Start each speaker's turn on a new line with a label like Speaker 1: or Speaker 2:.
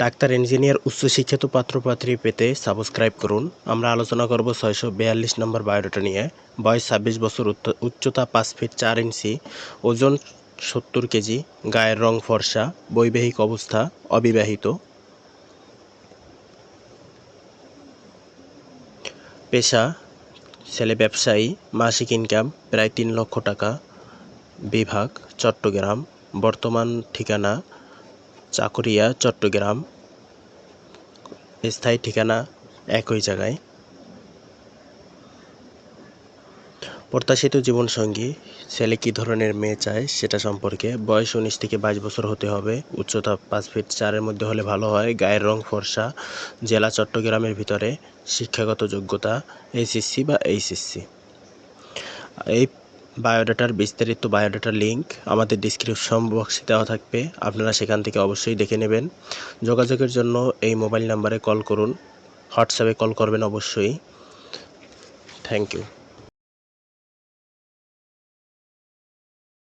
Speaker 1: Doctor engineer উচ্চশিক্ষিত পাত্রপাত্রী পেতে subscribe করুন। আমরা আলোচনা করব ছয়শো বিয়াল্লিশ নম্বর বায়োডাটা নিয়ে। বয়স ছাব্বিশ বছর উচ্চতা পাঁচ ফিট চার ইঞ্চি, ওজন সত্তর কেজি, গায়ের রং ফর্সা, বৈবাহিক অবস্থা অবিবাহিত। পেশা, ছেলে ব্যবসায়ী, মাসিক ইনকাম, প্রায় তিন লক্ষ টাকা বিভাগ, চট্টগ্রাম। বর্তমান ঠিকানা চাকুরিয়া, চট্টগ্রাম। স্থায়ী ঠিকানা একই জায়গায়। প্রত্যাশিত জীবনসঙ্গী, ছেলে কী ধরনের মেয়ে চায় সেটা সম্পর্কে বয়স উনিশ থেকে বাইশ বছর হতে হবে। উচ্চতা পাঁচ ফিট চারের মধ্যে হলে ভালো হয়। গায়ের রং ফর্সা। জেলা চট্টগ্রামের ভিতরে শিক্ষাগত যোগ্যতা, এইচএসসি বা এইচএসসি। এই বায়োডাটার বিস্তারিত বায়োডাটার লিঙ্ক আমাদের ডিসক্রিপশন বক্সে দেওয়া থাকবে। আপনারা সেখান থেকে অবশ্যই দেখে নেবেন। যোগাযোগের জন্য এই মোবাইল নাম্বারে কল করুন। হোয়াটসঅ্যাপে কল করবেন অবশ্যই। Thank you